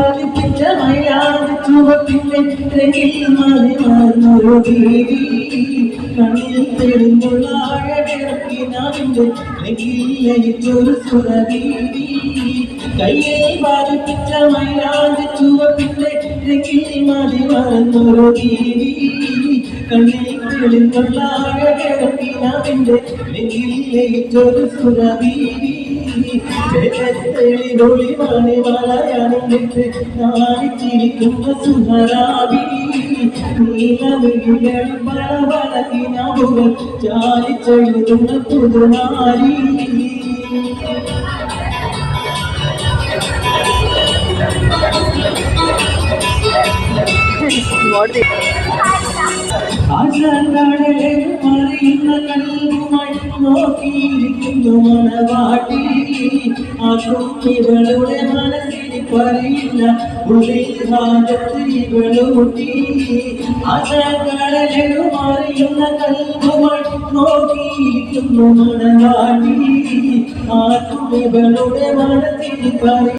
பாதிக்கின்ற மயிலாடு சுமப்பின்னையில் மலைமாறுதி கண்ணில் பெருங்குள்ளாழகில் சுரவி கையை பாதிக்கின்ற மயிலாடு சுமப்பின்னையில் மலைமாறுதி கண்ணில் பெருங்குள்ளாழகில் சுரவி തെളിവൊളിവാണി വളയാണിട്ട് നാണിച്ചിരിക്കുന്ന സുഹരാവി നീലമിഴികളിൽ വളവളകിനാവുകൾ ചാലിച്ചെഴുതുന്ന പുതുനാരി ആശാനാടലെ മറിയുന്ന കണ്ണുമായി നോക്കിയിരിക്കുന്നു മണവാട്ടി ആ കുട്ടികളുടെ മനസ്സിൽ പറയില്ല ഉള്ളിൽ ഭാഗത്ത് ഇവളൂട്ടി ആശാനാടലെ മറിയുന്ന കണ്ണുമായി നോക്കിയിരിക്കുന്നു മണവാട്ടി ആ കുട്ടികളുടെ മനസ്സിന് പറയില്ല